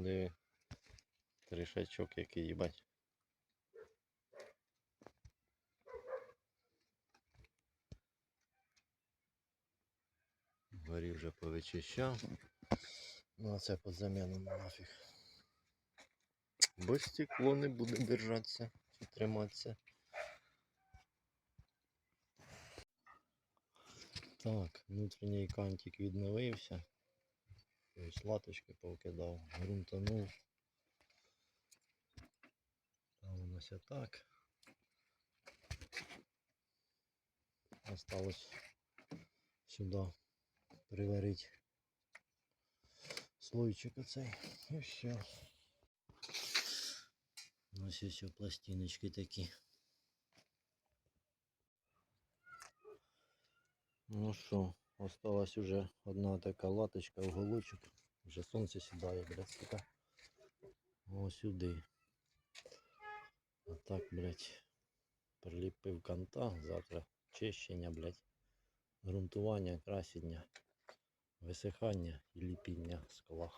Диви. Тришачок який їбать. Горі вже повичищав. Ну а це по заміну нафіг. Бо стекло не буде держатися чи триматися. Так, внутрішній кантик відновився. Ось латочки повкидав, грунтанув. Там у нас так. Осталось сюди приварити слойчик оцей. І все. Ось ось пластиночки такі. Ну що, осталась уже одна така латочка уголочок. Вже сонце сідає, блядь, така. Ось сюди. Отак, блядь, приліпив канта. Завтра чищення, блядь, грунтування, красіння, висихання і ліпіння скла.